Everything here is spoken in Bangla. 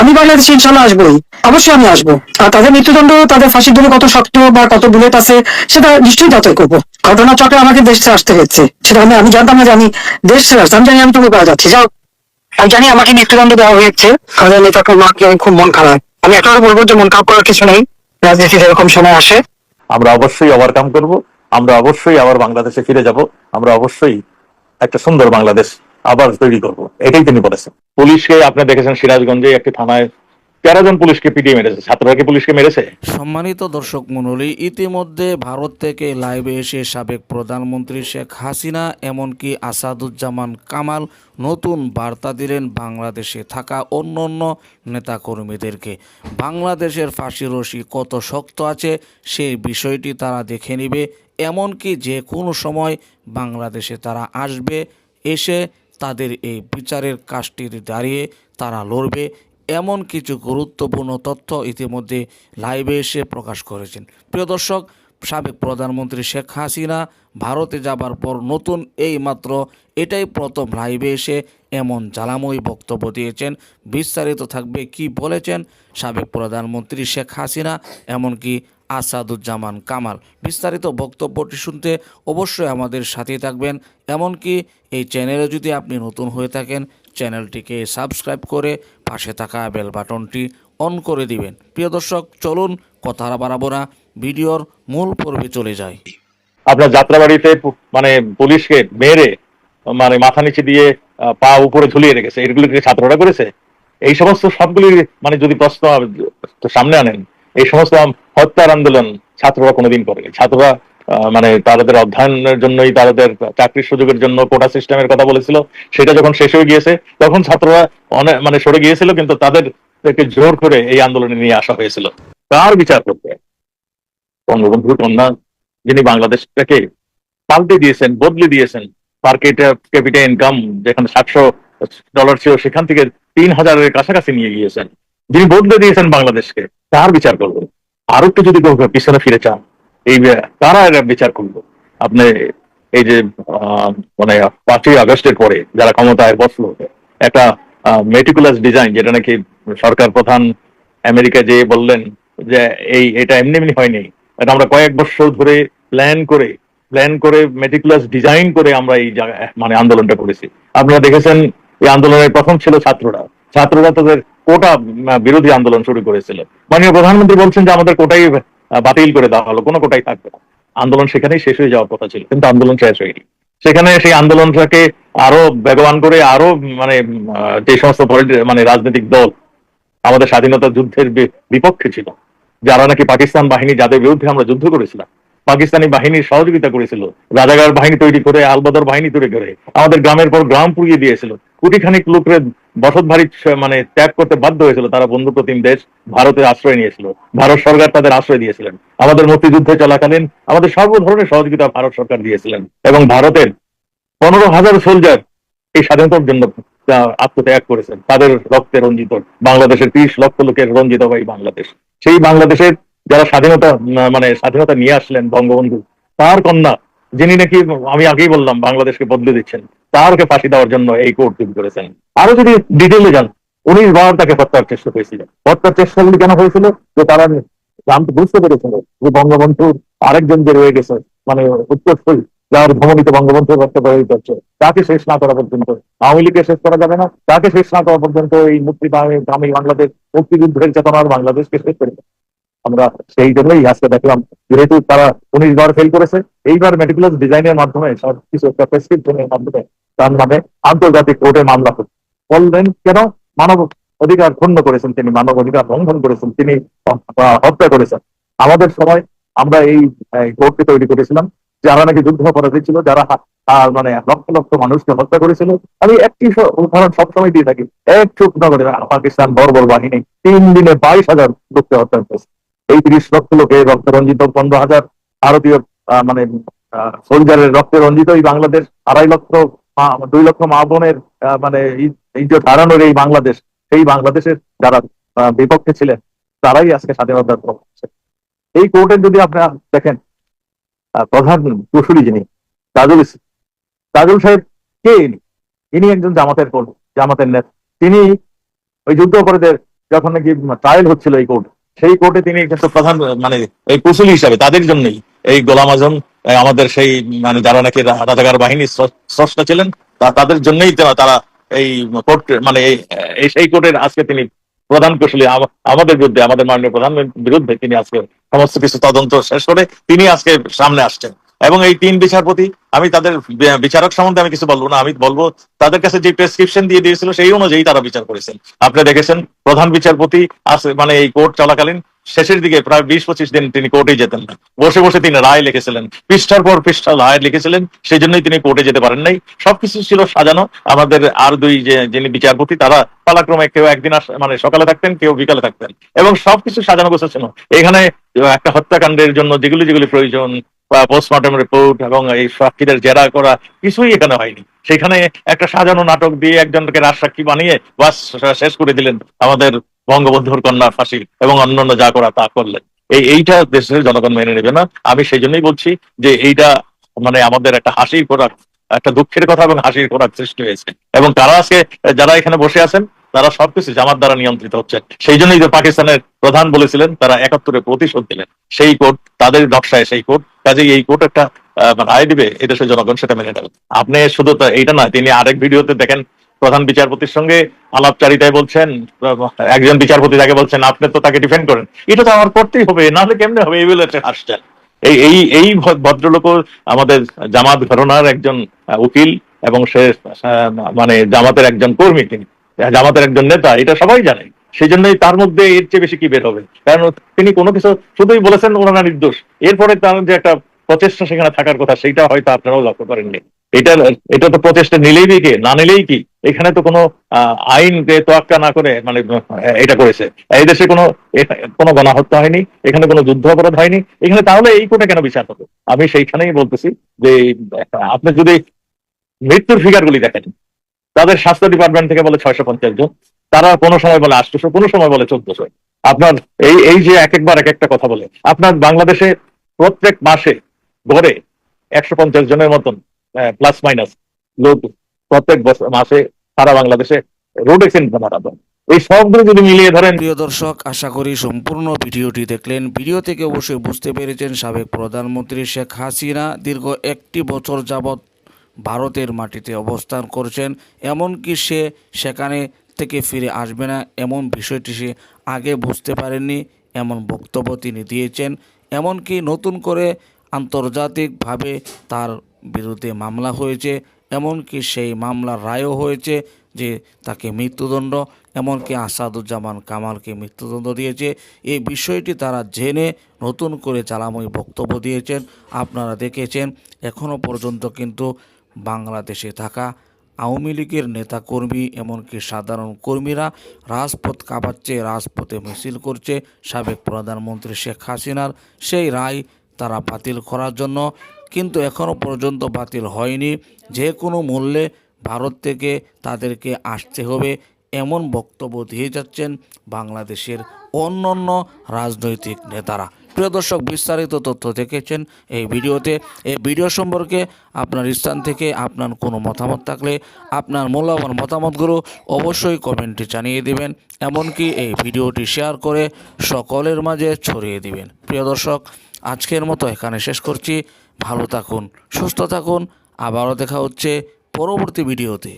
আমি বাংলাদেশে ইনশাল্লাহ আসবোই। অবশ্যই আমি আসব। আর তাদের মৃত্যুদণ্ড, তাদের ফাঁসির দূরে কত শক্ত বা কত বুলেট আছে, সেটা নিশ্চয়ই যাচাই করব। ঘটনা চক্রে আমাকে দেশ আসতে হয়েছে। সেটা আমি আমি জানতাম না জানি দেশ ছেড়ে আসতে আমি জানি আমি তুমি করা যাচ্ছি যাও আমি জানি আমাকে মৃত্যুদণ্ড দেওয়া হয়েছে। কারণ আমি খুব মন খারাপ। আমি একটা বলব যে মন খারাপ করার কিছু নেই। রাজনীতিতে এরকম সময় আসে। আমরা অবশ্যই ওভারকাম করব। আমরা অবশ্যই আবার বাংলাদেশে ফিরে যাব। আমরা অবশ্যই একটা সুন্দর বাংলাদেশ আবার তৈরি করব। এটাই তিনি বলেছেন। পুলিশকে আপনি দেখেছেন সিরাজগঞ্জে একটি থানায় তেরো পুলিশকে পিটিয়ে মেরেছে। ছাত্ররা পুলিশকে মেরেছে? সম্মানিত দর্শক মণ্ডলী, ইতিমধ্যে ভারত থেকে লাইভে এসে সাবেক প্রধানমন্ত্রী শেখ হাসিনা, এমনকি আসাদুজ্জামান কামাল নতুন বার্তা দিলেন বাংলাদেশে থাকা অন্য অন্য নেতাকর্মীদেরকে। বাংলাদেশের ফাঁসি রশি কত শক্ত আছে সেই বিষয়টি তারা দেখে নেবে। এমনকি যে কোনো সময় বাংলাদেশে তারা আসবে, এসে তাদের এই বিচারের কাজটি দাঁড়িয়ে তারা লড়বে। এমন কিছু গুরুত্বপূর্ণ তথ্য ইতিমধ্যে লাইভে এসে প্রকাশ করেছেন। প্রিয় দর্শক, সাবেক প্রধানমন্ত্রী শেখ হাসিনা ভারতে যাবার পর নতুন এই মাত্র এটাই প্রথম লাইভে এসে এমন জ্বালাময়ী বক্তব্য দিয়েছেন। বিস্তারিত থাকবে কি বলেছেন সাবেক প্রধানমন্ত্রী শেখ হাসিনা, এমনকি আসাদুজ্জামান কামাল। বিস্তারিত বক্তব্যটি শুনতে অবশ্যই আমাদের সাথে থাকবেন। এমনকি এই চ্যানেলে যদি আপনি নতুন হয়ে থাকেন, চ্যানেলটিকে সাবস্ক্রাইব করে পাশে থাকা বেল বাটনটি অন করে দিবেন। প্রিয় দর্শক, চলুন কথা বাড়াবো না, ভিডিওর মূল পর্বে চলে যাই। আপনার যাত্রাবাড়িতে মানে পুলিশকে মেরে মানে মাথা নিচে দিয়ে পা উপরে ঝুলিয়ে রেখেছে। এগুলো ছাত্ররা করেছে? এই সমস্ত সবগুলি মানে যদি প্রশ্ন সামনে আনেন, এই সমস্ত হত্যার আন্দোলন ছাত্ররা কোনোদিন করেনি। ছাত্ররা মানে তাদের অধ্যয়নের জন্যই তাদের চাকরির সুযোগের জন্য কোটা সিস্টেমের কথা বলেছিল। সেটা যখন শেষ হয়ে গিয়েছে, তখন ছাত্ররা অনেক মানে সরে গিয়েছিল, কিন্তু তাদেরকে জোর করে এই আন্দোলনে নিয়ে আসা হয়েছিল। কার বিচার করতে? বঙ্গবন্ধুর কন্যা যিনি বাংলাদেশটাকে পাল্টে দিয়েছেন, বদলে দিয়েছেন, পার ক্যাপিটা ইনকাম, যেখানে সাতশো ডলার ছিল, সেখান থেকে তিন হাজারের কাছাকাছি নিয়ে গিয়েছেন। যিনি বদলে দিয়েছেন বাংলাদেশকে তার বিচার করবেন? আরও একটু যদি পিছনে ফিরে চান, এই তারা বিচার করব আপনি এই যে মানে পাঁচই আগস্টের পরে যারা ক্ষমতায় বসল, একটা মেটিকুলাস ডিজাইন যেটা নাকি সরকার প্রধান আমেরিকা যে বললেন যে এই, এটা এমনি এমনি হয়নি, এটা আমরা কয়েক বছর ধরে প্ল্যান করে প্ল্যান করে মেটিকুলাস ডিজাইন করে আমরা এই মানে আন্দোলনটা করেছি। আপনারা দেখেছেন, এই আন্দোলনের প্রথম ছিল ছাত্ররা। ছাত্ররা তাদের কোটা বিরোধী আন্দোলন শুরু করেছিল। মাননীয় প্রধানমন্ত্রী বলছেন যে আমাদের কোটাই বাতিল করে দেওয়া হলো, কোনো কোটাই থাকবে না। আন্দোলন সেখানেই শেষ হয়ে যাওয়ার কথা ছিল, কিন্তু আন্দোলন শেষ হয়নি। সেখানে সেই আন্দোলনটাকে আরও বেগবান করে, আরও মানে যে সমস্ত মানে রাজনৈতিক দল আমাদের স্বাধীনতা যুদ্ধের বিপক্ষে ছিল, যারা নাকি পাকিস্তান বাহিনী, যাদের বিরুদ্ধে আমরা যুদ্ধ করেছিলাম, পাকিস্তানি বাহিনীর সহযোগিতা করেছিল রাজাগার বাহিনী তৈরি করে, আলবদর বাহিনী তৈরি করে, আমাদের গ্রামের পর গ্রাম পুড়িয়ে দিয়েছিল কোটিখানিক লোকের বসত ভারী মানে ত্যাগ করতে বাধ্য হয়েছিল। তারা বন্ধু প্রতিম দেশ ভারতে আশ্রয় নিয়েছিল। ভারত সরকার তাদের আশ্রয় দিয়েছিলেন। আমাদের মুক্তিযুদ্ধে চলাকালীন আমাদের সর্ব ধরনের সহযোগিতা ভারত সরকার দিয়েছিলেন। এবং ভারতের পনেরো হাজার সোলজার এই স্বাধীনতার জন্য আত্মত্যাগ করেছেন। তাদের রক্তে রঞ্জিত, বাংলাদেশের ত্রিশ লক্ষ লোকের রঞ্জিত ভাই বাংলাদেশ। সেই বাংলাদেশের যারা স্বাধীনতা মানে স্বাধীনতা নিয়ে আসলেন বঙ্গবন্ধু, তার কন্যা যিনি নাকি, আমি আগেই বললাম, বাংলাদেশকে বদলে দিচ্ছেন, তারকে ফাঁসি দেওয়ার জন্য এই কোর্ট তৈরি করেছেন। আরও যদি ডিটেলে যান, উনিশ বার তাকে হত্যার চেষ্টা হয়েছিল হত্যার চেষ্টাগুলি কেন হয়েছিল? যে তারা জানতে বুঝতে পেরেছিল যে বঙ্গবন্ধুর আরেকজন যে রয়ে গেছে মানে উত্তরসূরি, যার ভ্রমণিত বঙ্গবন্ধু রক্ত প্রবাহিত হচ্ছে, তাকে শেষ না করা পর্যন্ত, আওয়ামী লীগকে শেষ করা যাবে না, তাকে শেষ না করা পর্যন্ত এই মুক্তি আমি বাংলাদেশ মুক্তিযুদ্ধের চেতনার বাংলাদেশকে শেষ করে। আমরা সেই জন্যই আজকে দেখলাম যেহেতু তারা উনিশ বার ফেল করেছে, এইবার মেটিকুলাস ডিজাইনের মাধ্যমে, সব কিছু একটা প্রেসক্রিপশনের মাধ্যমে তার নামে আন্তর্জাতিক কোর্টে মামলা করবে বললেন, কেন? মানব অধিকার ক্ষুণ্ণ করেছেন তিনি, মানব অধিকার লঙ্ঘন করেছেন, তিনি হত্যা করেছেন। আমাদের সময় আমরা এই কোর্টকে তৈরি করেছিলাম, যারা নাকি যুদ্ধ অপরাধী ছিল, যারা মানে লক্ষ লক্ষ মানুষকে হত্যা করেছিল। আমি একটি উদাহরণ সবসময় দিয়ে থাকি, এক চুপ নগরে পাকিস্তান বর্বর বাহিনী তিন দিনে বাইশ হাজার লোককে হত্যা করেছে। এই তিরিশ লক্ষ লোকে রক্ত রঞ্জিত, পনেরো হাজার ভারতীয় মানে সোলজারের রক্তে রঞ্জিত এই বাংলাদেশ। আড়াই লক্ষ দুই লক্ষ মা বোনের মানে যে হারানোর এই বাংলাদেশ, সেই বাংলাদেশের যারা বিপক্ষে ছিলেন, তারাই আজকে স্বাধীনতার হচ্ছে। এই কোর্টের যদি আপনারা দেখেন প্রধান কুশলী যিনি, তাজুল তাজুল সাহেব কে ইনি? ইনি একজন জামাতের কোর্ট, জামাতের নেতা। তিনি ওই যুদ্ধ অপরাধের যখন নাকি ট্রায়াল হচ্ছিল এই কোর্ট সেই কোর্টে তিনি কিন্তু প্রধান মানে এই কুশলী হিসাবে তাদের জন্যই এই গোলাম আজম আমাদের সেই মানে যারা নাকি রাজাকার বাহিনীর স্র- স্রষ্টা ছিলেন তাদের জন্যই তারা এই কোর্ট মানে এই সেই কোর্টের আজকে তিনি প্রধান কৌশলী। আমাদের বিরুদ্ধে, আমাদের মাননীয় প্রধানমন্ত্রীর বিরুদ্ধে তিনি আজকে সমস্ত কিছু তদন্ত শেষ করে তিনি আজকে সামনে আসছেন। এবং এই তিন বিচারপতি, আমি তাদের বিচারক সম্বন্ধে আমি কিছু বলব না, আমি বলব তাদের কাছে যে প্রেসক্রিপশন দিয়ে দিয়েছিল সেই অনুযায়ী তারা বিচার করেছেন। আপনি দেখেছেন, প্রধান বিচারপতি মানে এই কোর্ট চলাকালীন শেষের দিকে প্রায় বিশ পঁচিশ দিন তিনি কোর্টে যেতেন না। বসে বসে তিনি রায় লিখেছিলেন। পৃষ্ঠার পর পৃষ্ঠা রায় লিখেছিলেন সেই জন্যই তিনি কোর্টে যেতে পারেন নাই। সবকিছু ছিল সাজানো। আমাদের আর দুই যে, যিনি বিচারপতি, তারা পালাক্রমে কেউ একদিন মানে সকালে থাকতেন, কেউ বিকালে থাকতেন। এবং সবকিছু সাজানো গোছানো এখানে একটা হত্যাকাণ্ডের জন্য যেগুলি যেগুলি প্রয়োজন পোস্টমর্টম রিপোর্ট এবং এই সাক্ষীদের জেরা করা কিছুই এখানে হয়নি। সেখানে একটা সাজানো নাটক দিয়ে একজনকে রাজসাক্ষী বানিয়ে বাস শেষ করে দিলেন আমাদের বঙ্গবন্ধুর কন্যা ফাঁসি এবং অন্যান্য যা করা তা করলেন। এই এইটা দেশের জনগণ মেনে নেবে না। আমি সেই জন্যই বলছি যে এইটা মানে আমাদের একটা হাসির খোরাক, একটা দুঃখের কথা এবং হাসির খোরাক সৃষ্টি হয়েছে। এবং তারা আজকে, যারা এখানে বসে আছেন তারা সবকিছু জামাত দ্বারা নিয়ন্ত্রিত হচ্ছে। সেই জন্যই যে পাকিস্তানের প্রধান বলেছিলেন তারা একাত্তরে প্রতিশোধ দিলেন। সেই কোর্ট তাদের নকশায় সেই কোর্ট কাজেই এই কোর্ট একটা আহ, রায় দিবে এদেশের জনগণ সেটা মেনে নেবে। আপনি শুধু এইটা নয় তিনি আরেক ভিডিওতে দেখেন প্রধান বিচারপতির সঙ্গে আলাপচারিতায় বলছেন একজন বিচারপতি তাকে বলছেন আপনি তো তাকে ডিফেন্ড করেন। এটা তো আমার করতেই হবে নাহলে কেমনে হবে? এই বলে এই এই এই ভদ্রলোক আমাদের জামাত ঘটনার একজন উকিল এবং সে মানে জামাতের একজন কর্মী তিনি। জামাতের একজন নেতা, এটা সবাই জানে। সেই জন্যই তার মধ্যে এর চেয়ে বেশি কি বের হবে? কারণ তিনি কোনো কিছু শুধুই বলেছেন, ওনারা নির্দোষ। এরপরে তার যে একটা প্রচেষ্টা সেখানে থাকার কথা সেটা হয়তো আপনারাও লক্ষ্য করেননি। এটা এটা তো প্রচেষ্টা নিলেই কি, না নিলেই কি? এখানে তো কোনো আইনকে তোয়াক্কা না করে মানে এটা করেছে। এই দেশে কোনো কোনো গণহত্যা হয়নি, এখানে কোনো যুদ্ধ অপরাধ হয়নি। এখানে তাহলে এই কোর্টে কেন বিচার হবে? আমি সেইখানেই বলতেছি যে, আপনি যদি মৃত্যুর ফিগার গুলি দেখেন তাদের স্বাস্থ্য ডিপার্টমেন্ট থেকে বলে ছয়শো পঞ্চাশ জন। তারা কোনো সময় বলে আটশোশো, কোনো সময় বলে চোদ্দশো। আপনার এই এই যে এক একবার এক একটা কথা বলে, আপনার বাংলাদেশে প্রত্যেক মাসে গড়ে একশো পঞ্চাশ জনের মতন প্লাস মাইনাস লোক প্রত্যেক মাসে সারা বাংলাদেশে রোড যায় এই সবগুলো যদি মিলিয়ে ধরেন প্রিয় দর্শক, আশা করি সম্পূর্ণ ভিডিওটি দেখলেন। ভিডিও থেকে অবশ্যই বুঝতে পেরেছেন সাবেক প্রধানমন্ত্রী শেখ হাসিনা দীর্ঘ একটি বছর যাবৎ ভারতের মাটিতে অবস্থান করছেন, এমনকি সে সেখানে থেকে ফিরে আসবে না, এমন বিষয়টি সে আগে বুঝতে পারেননি, এমন বক্তব্য তিনি দিয়েছেন, এমনকি নতুন করে আন্তর্জাতিকভাবে তার বিরুদ্ধে মামলা হয়েছে, এমনকি সেই মামলার রায়ও হয়েছে যে তাকে মৃত্যুদণ্ড, এমনকি আসাদুজ্জামান কামালকে মৃত্যুদণ্ড দিয়েছে। এই বিষয়টি তারা জেনে নতুন করে জ্বালাময়ী বক্তব্য দিয়েছেন, আপনারা দেখেছেন এখনও পর্যন্ত কিন্তু বাংলাদেশে থাকা আওয়ামী লীগের নেতাকর্মী এমনকি সাধারণ কর্মীরা রাজপথ কাঁপাচ্ছে, রাজপথে মিছিল করছে সাবেক প্রধানমন্ত্রী শেখ হাসিনার সেই রায় তারা বাতিল করার জন্য। কিন্তু এখনও পর্যন্ত বাতিল হয়নি। যে কোনো মূল্যে ভারত থেকে তাদেরকে আসতে হবে। এমন বক্তব্য দিয়ে যাচ্ছেন বাংলাদেশের অন্য অন্য রাজনৈতিক নেতারা। প্রিয় দর্শক, বিস্তারিত তথ্য দেখেছেন এই ভিডিওতে। এই ভিডিও সম্পর্কে আপনার স্থান থেকে আপনার কোনো মতামত থাকলে আপনার মূল্যবান মতামতগুলো অবশ্যই কমেন্টে জানিয়ে দিবেন, এমনকি এই ভিডিওটি শেয়ার করে সকলের মাঝে ছড়িয়ে দিবেন। প্রিয় দর্শক, আজকের মতো এখানে শেষ করছি। ভালো থাকুন, সুস্থ থাকুন। আবারও দেখা হচ্ছে পরবর্তী ভিডিওতে।